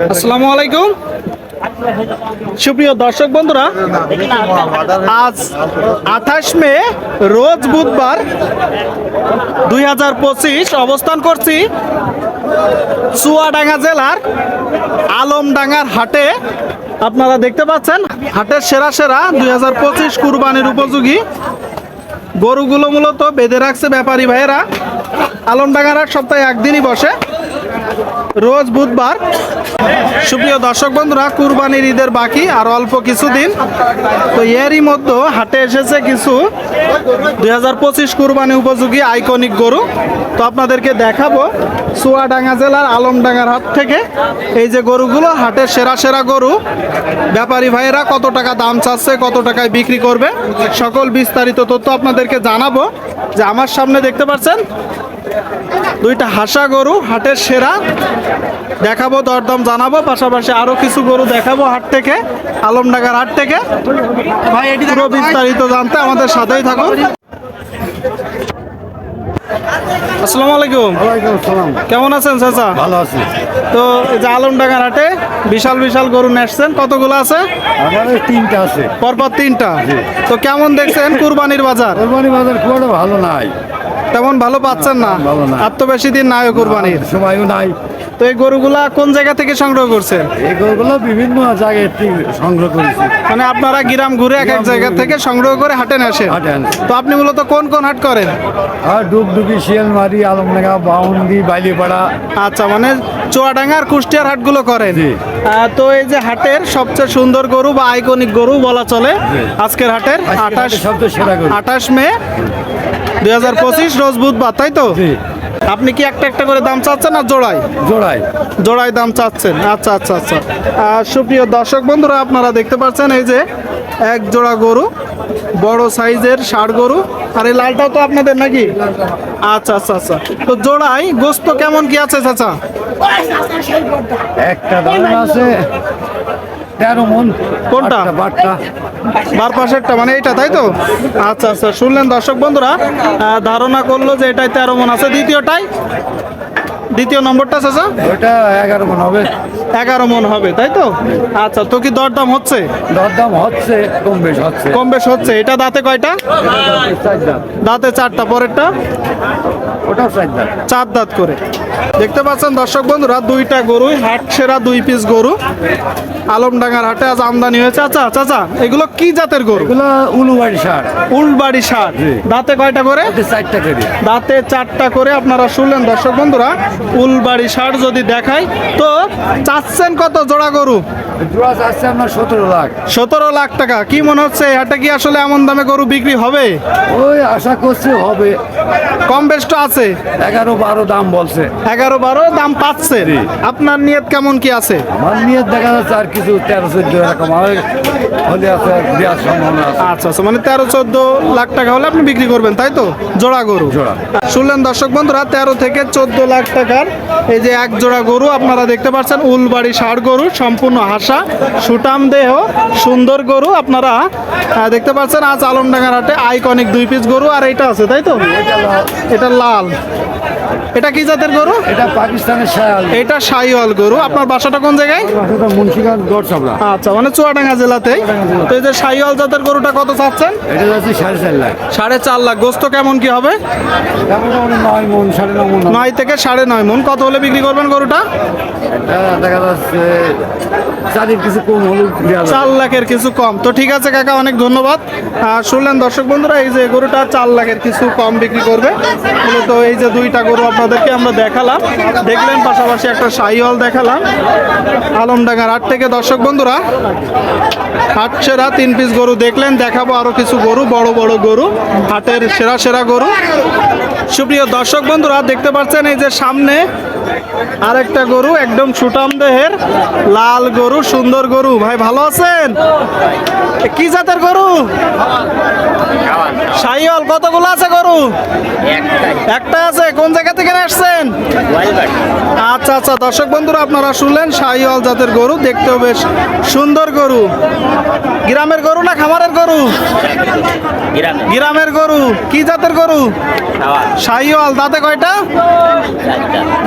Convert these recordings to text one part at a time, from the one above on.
আসসালামু আলাইকুম। সুপ্রিয় দর্শক বন্ধুরা, আজ আঠাশ মে, রোজ বুধবার দুই হাজার পঁচিশ অবস্থান করছি চুয়াডাঙ্গা জেলার আলমডাঙ্গার হাটে। আপনারা দেখতে পাচ্ছেন, হাটের সেরা সেরা দুই হাজার পঁচিশ কুরবানির উপযোগী। গরুগুলো মূলত বেঁধে রাখছে ব্যাপারী ভাইয়েরা। আলমডাঙ্গার হাট সপ্তাহে একদিনই বসে। রোজ বুধবার। সুপ্রিয় দর্শক বন্ধুরা, কুরবানির ঈদের বাকি, আর অল্প কিছুদিন। তো এরই মধ্যে হাটে এসেছে কিছু দুই হাজার পঁচিশ কুরবানি উপযোগী আইকনিক গরু। তো আপনাদেরকে দেখাবো চুয়াডাঙ্গা জেলার আলমডাঙ্গার হাট থেকে। এই যে গরুগুলো হাটের সেরা সেরা গরু। ব্যাপারী ভাইয়েরা কত টাকা দাম চাচ্ছে, কত টাকায় বিক্রি করবে, সকল বিস্তারিত তথ্য আপনাদেরকে জানাব। যে আমার সামনে দেখতে পাচ্ছেন দুইটা হাসা গরু হাটের সেরা। দেখাবো দরদাম জানাব পাশাপাশি আরও কিছু গরু দেখাবো হাট থেকে আলমডাঙ্গার হাট থেকে। ভাই এটি পুরো বিস্তারিত জানতে আমাদের সাথেই থাকুন। আসসালামু আলাইকুম। কেমন আছেন চাচা? ভালো আছি। তো এই যে আলমডাঙ্গার হাটে বিশাল বিশাল গরু নেসছেন কতগুলো আছে? আমাদের তিনটা আছে। পরপর তিনটা। তো কেমন দেখছেন কুরবানির বাজার? কোরবানি বাজার খুব ভালো নাই। তেমন ভালো পাচ্ছেন না। আর তো বেশি দিন নাই কুরবানির। সময়ও নাই। তো এই গরুগুলা কোন জায়গা থেকে সংগ্রহ করছেন এই গরুগুলো বিভিন্ন জায়গায় থেকে সংগ্রহ করেছি। মানে আপনারা গ্রাম ঘুরে এক এক জায়গা থেকে সংগ্রহ করে হাটে আসেন। তো আপনি মূলত কোন কোন হাট করেন? আর ডুগডুগি শিয়ালমারি আলমডাঙ্গা বাউন্দি বাইলিপাড়া আচ্ছা মানে চুয়াডাঙ্গা আর কুষ্টিয়ার হাটগুলো করেন। তো এই যে হাটের সবচেয়ে সুন্দর গরু বা আইকনিক গরু বলা চলে আজকের হাটের আঠাশ। আঠাশ মে। দুই হাজার পঁচিশ রোজ বুধবার তাই তো? আপনি কি একটা একটা করে দাম চাচ্ছেন আর জোড়ায় জোড়ায় জোড়ায় দাম চাচ্ছেন। আচ্ছা আচ্ছা আচ্ছা। আর সুপ্রিয় দর্শক বন্ধুরা আপনারা দেখতে পাচ্ছেন এই যে এক জোড়া গরু বড় সাইজের ষাড় গরু। আর এই লালটাও তো আপনাদের নাকি? আচ্ছা আচ্ছা আচ্ছা। তো জোড়াই গোস্ত কেমন কি আছে চাচা? একটা দাম আছে। তেরো মন। কোনটা? আটটা, বার পাশেরটা মানে এইটা তাই তো? আচ্ছা আচ্ছা শুনলেন দর্শক বন্ধুরা ধারণা করল যে এটাই তেরো মন আছে। দ্বিতীয়টাই? দ্বিতীয় নম্বরটা চাচা? ওইটা এগারো মন হবে। এগারো মন হবে তাই তো? আচ্ছা তো কি দরদাম হচ্ছে? দরদাম হচ্ছে কম বেশ হচ্ছে। কম বেশ হচ্ছে। এটা দাঁতে কয়টা? দাঁতে চারটা পরেরটা? ওটাও চার দাম চার দাঁত করে। দেখতে পাচ্ছেন দর্শক বন্ধুরা দুইটা গরুই হাট সেরা দুই পিস গরু। আলমডাঙ্গার হাটে আজ আমদানি হয়েছে। আচ্ছা চাচা এগুলো কি জাতের গরু? এগুলো উলুবাড়ি সার। উলবাড়ি সার। দাঁতে কয়টা করে? চারটা কেজি দাঁতে চারটা করে আপনারা শুনলেন দর্শক বন্ধুরা। উলবাড়ি সার যদি দেখায় তো চাচ্ছেন কত জোড়া গরু? আপনার সতেরো লাখ। সতেরো লাখ টাকা। কি মনে হচ্ছে এই হাটে কি আসলে এমন দামে গরু বিক্রি হবে? ওই আশা করছে হবে। কম বেশ তো আছে। এগারো বারো দাম বলছে। এগারো বারো দাম পাচ্ছে। আপনার নিয়ত কেমন কি আছে? আমার নিয়ে দেখা যাচ্ছে আর কিছু তেরো চোদ্দ এরকম। হলে আছে দেওয়ার সম্ভাবনা আছে। আচ্ছা আচ্ছা মানে তেরো চোদ্দ লাখ টাকা হলে আপনি বিক্রি করবেন তাই তো? জোড়া গরু। জোড়া। শুনলেন দর্শক বন্ধুরা তেরো থেকে চোদ্দ লাখ টাকার এই যে এক জোড়া গরু আপনারা দেখতে পাচ্ছেন উলবাড়ি ষাড় গরু সম্পূর্ণ হাসা সুটাম দেহ সুন্দর গরু আপনারা দেখতে পাচ্ছেন আজ আলমডাঙ্গার হাটে আইকনিক দুই পিস গরু আর এটা আছে তাই তো? এটা লাল। এটা কি জাতের গরু? এটা পাকিস্তানের শায়াল। এটা সাইওয়াল গরু। আপনার বাসাটা কোন জায়গায়? বাসাটা মুন্সিগঞ্জ গড় চাপড়া আচ্ছা মানে চুয়াডাঙ্গা জেলাতেই। তো এই যে সাইওয়াল জাতের গরুটা কত চাচ্ছেন? এটা যাচ্ছে সাড়ে চার লাখ। সাড়ে চার লাখ। গোস্ত কেমন কি হবে? নয় মন সাড়ে নয় মন নয় থেকে সাড়ে নয় মন। কত হলে বিক্রি করবেন গরুটা? এটা দেখা যাচ্ছে চারির কিছু কম হলে চার লাখের কিছু কম। তো ঠিক আছে কাকা অনেক ধন্যবাদ। শুনলেন দর্শক বন্ধুরা এই যে গরুটা চার লাখের কিছু কম বিক্রি করবে। মূলত এই যে দুইটা গরু আপনাদেরকে আমরা দেখালাম। দেখলেন পাশাপাশি একটা সাইওয়াল দেখালাম। আলমডাঙ্গার আট থেকে দর্শক বন্ধুরা হাট সেরা তিন পিস গরু দেখলেন, দেখাবো আরও কিছু গরু, বড় বড় গরু, হাটের সেরা সেরা গরু। সুপ্রিয় দর্শক বন্ধুরা, দেখতে পাচ্ছেন এই যে সামনে আরেকটা গরু একদম সুটাম দেহের লাল গরু সুন্দর গরু। ভাই ভালো আছেন? কি জাতের গরু? সাইওয়াল কতগুলো আছে গরু? একটা আছে কোন জায়গা থেকে আসছেন? আচ্ছা আচ্ছা দর্শক বন্ধুরা আপনারা শুনলেন শাহিওয়াল জাতের গরু দেখতেও বেশ সুন্দর গরু। গ্রামের গরু না খামারের গরু? গ্রামের। গরু কি জাতের গরু? শাহিওয়াল দাঁতে কয়টা?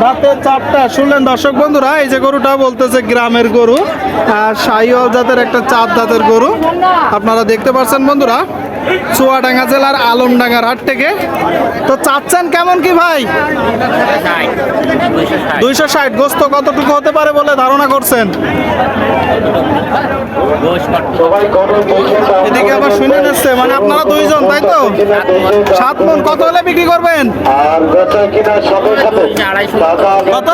দাঁতে চারটা শুনলেন দর্শক বন্ধুরা, এই যে গরুটা বলতেছে গ্রামের গরু, আর সাইওয়াল জাতের একটা চার জাতের গরু। আপনারা দেখতে পাচ্ছেন বন্ধুরা চুয়াডাঙ্গা জেলার আলমডাঙ্গার হাট থেকে। তো চাচ্ছেন কেমন কি ভাই? দুইশো ষাট। গোস্ত কতটুকু হতে পারে বলে ধারণা করছেন? এদিকে আবার শুনে নিচ্ছে মানে আপনারা দুইজন, তাই তো? সাত মন কত হলে বিক্রি করবেন? কত?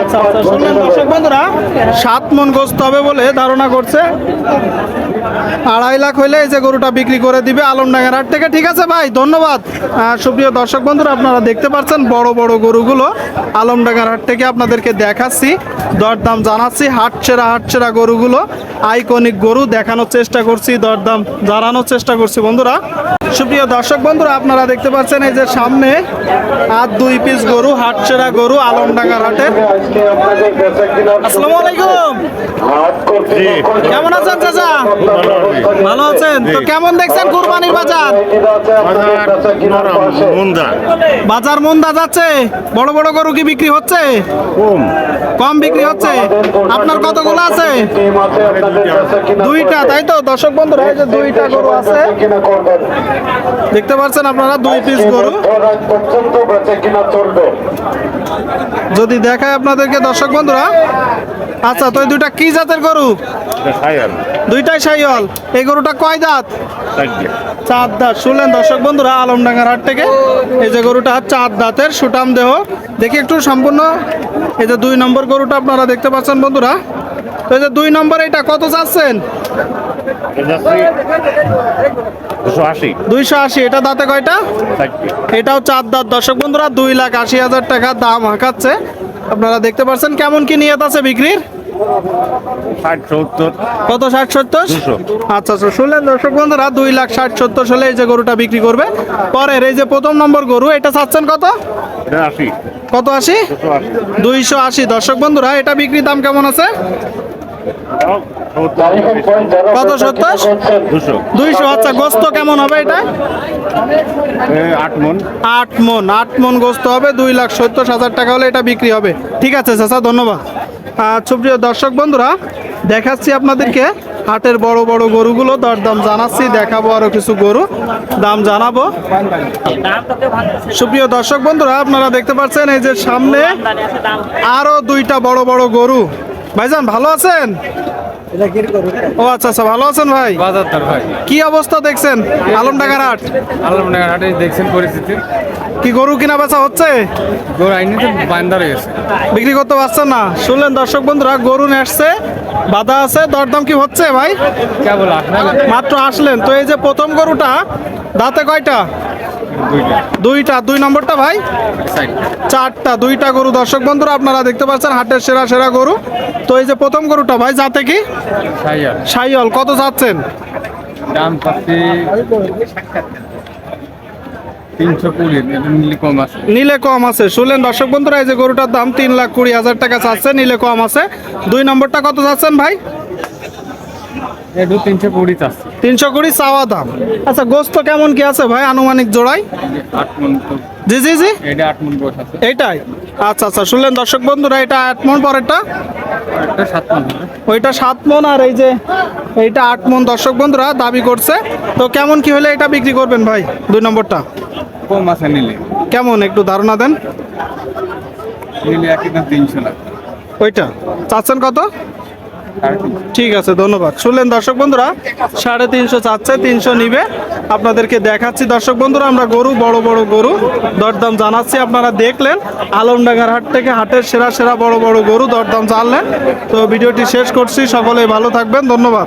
আচ্ছা আচ্ছা দর্শক বন্ধুরা, সাত মন গোস্ত হবে বলে ধারণা করছে। আড়াই লাখ হইলে এই যে গরুটা বিক্রি করে দিবে আলমডাঙ্গার হাট থেকে। ঠিক আছে ভাই, ধন্যবাদ। সুপ্রিয় দর্শক বন্ধুরা, আপনারা দেখতে পাচ্ছেন বড় বড় গরুগুলো আলমডাঙ্গার হাট থেকে আপনাদেরকে দেখাচ্ছি। দরদাম জানাচ্ছি। হাট ছেঁড়া হাট ছেঁড়া গরুগুলো আইকনিক গরু দেখানোর চেষ্টা করছি দরদাম জানানোর চেষ্টা করছি বন্ধুরা। সুপ্রিয় দর্শক বন্ধুরা আপনারা দেখতে পাচ্ছেন এই যে সামনে আর দুই পিস গরু হাট ছেঁড়া গরু আলমডাঙ্গার আপনাদের আসসালামু আলাইকুম। কেমন আছেন চাচা? ভালো আছেন? তো কেমন দেখছেন কুরবানির বাজার? বাজার মন্দা। যাচ্ছে। বড় বড় গরু কি বিক্রি হচ্ছে? কম। কম হচ্ছে, আপনার কতগুলো আছে? দুইটা, তাই তো? দর্শক বন্ধুরা, এই যে দুইটা গরু আছে। দেখতে পাচ্ছেন আপনারা, দুই পিস গরু। যদি দেখায় আপনাদেরকে, দর্শক বন্ধুরা। আচ্ছা তো দুইটা কি জাতের গরু? দুইটাই সাইওয়াল। এই গরুটা কয় দাঁত? চার দাঁত। শুনলেন দর্শক বন্ধুরা, আলমডাঙ্গার হাট থেকে। এই যে গরুটা চার দাঁতের সুটাম দেহ। দেখি একটু সম্পূর্ণ। এই যে দুই নম্বর গরুটা আপনারা দেখতে পাচ্ছেন বন্ধুরা। তো এই যে দুই নম্বর এটা কত চাচ্ছেন? দুইশো আশি এটা দাঁতে কয়টা? এটাও চার দাঁত। দর্শক বন্ধুরা দুই লাখ আশি হাজার টাকা দাম হাঁকাচ্ছে। আপনারা দেখতে পাচ্ছেন কেমন কি নিয়ত আছে বিক্রির? কত ষাট সত্তর? আচ্ছা আচ্ছা শুনলেন দর্শক বন্ধুরা দুই লাখ ষাট সত্তর হলে এই যে গরুটা বিক্রি করবে। পরের এই যে প্রথম নম্বর গরু এটা চাচ্ছেন কত? কত আশি? দুইশো আশি। দর্শক বন্ধুরা এটা বিক্রির দাম কেমন আছে? কত সত্তর? দুইশো। আচ্ছা গোস্ত কেমন হবে এটা? আট মন। আট মন। আট মন গোস্ত হবে দুই লাখ সত্তর হাজার টাকা হলে এটা বিক্রি হবে। ঠিক আছে চাচা ধন্যবাদ। সুপ্রিয় দর্শক বন্ধুরা, দেখাচ্ছি আপনাদেরকে হাটের বড় বড় গরুগুলো। দর দাম জানাচ্ছি, দেখাবো আরও কিছু গরু। দাম জানাব। সুপ্রিয় দর্শক বন্ধুরা, আপনারা দেখতে পাচ্ছেন, এই যে সামনে আরও দুইটা বড় বড় গরু। ভাইজান, ভালো আছেন? ও আচ্ছা আচ্ছা ভালো আছেন ভাই? ভাই। কি অবস্থা দেখছেন? আলমডাঙ্গার হাট? আলমনগর হাটে দেখছেন পরিস্থিতি। কি গরু কিনা বেচা হচ্ছে? গরু আইনি তো বান্দার বিক্রি করতে পারছেন না। শুনলেন দর্শক বন্ধুরা গরু আসছে বাধা আছে দরদাম কি হচ্ছে ভাই? কেবল মাত্র আসলেন। তো এই যে প্রথম গরুটা দাঁতে কয়টা? দুইটা। দুই নম্বরটা ভাই? চারটা দুইটা গরু। দর্শক বন্ধুরা আপনারা দেখতে পাচ্ছেন হাটের সেরা সেরা গরু। তো এই যে প্রথম গরুটা ভাই যাতে কি? সাইয়ল। কত যাচ্ছেন? দাম পাচ্ছি নিলে কম আছে। শুনলেন দর্শক বন্ধুরা এই যে গরুটার দাম তিন লাখ কুড়ি হাজার টাকা চাচ্ছে নিলে কম আছে। দুই নম্বরটা কত চাচ্ছেন ভাই? একটু তিনশো কুড়ি চাচ্ছি। তিনশো কুড়ি চাওয়া দাম। আচ্ছা গোস্ত কেমন কি আছে ভাই আনুমানিক জোড়াই আট মন জি জি জি। এটা আট মন গোছ আছে। এইটাই? আচ্ছা আচ্ছা শুনলেন দর্শক বন্ধুরা এটা আট মন পরেরটা ওইটা সাত মন আর এই যে এইটা আট মন দর্শক বন্ধুরা দাবি করছে। তো কেমন কি হলে এটা বিক্রি করবেন ভাই? দুই নম্বরটা। কম আছে নিলে। কেমন একটু ধারণা দেন। নিলে একই দাম তিনশো লাখ ওইটা। চাচ্ছেন কত? ঠিক আছে, ধন্যবাদ। শুনলেন দর্শক বন্ধুরা, সাড়ে তিনশো চাচ্ছে, তিনশো নিবে। আপনাদেরকে দেখাচ্ছি দর্শক বন্ধুরা, আমরা গরু, বড় বড় গরু। দরদাম জানাচ্ছি আপনারা দেখলেন। আলমডাঙ্গার হাট থেকে হাটের সেরা সেরা বড় বড় গরু দরদাম জানলেন। তো ভিডিওটি শেষ করছি সকলে ভালো থাকবেন, ধন্যবাদ।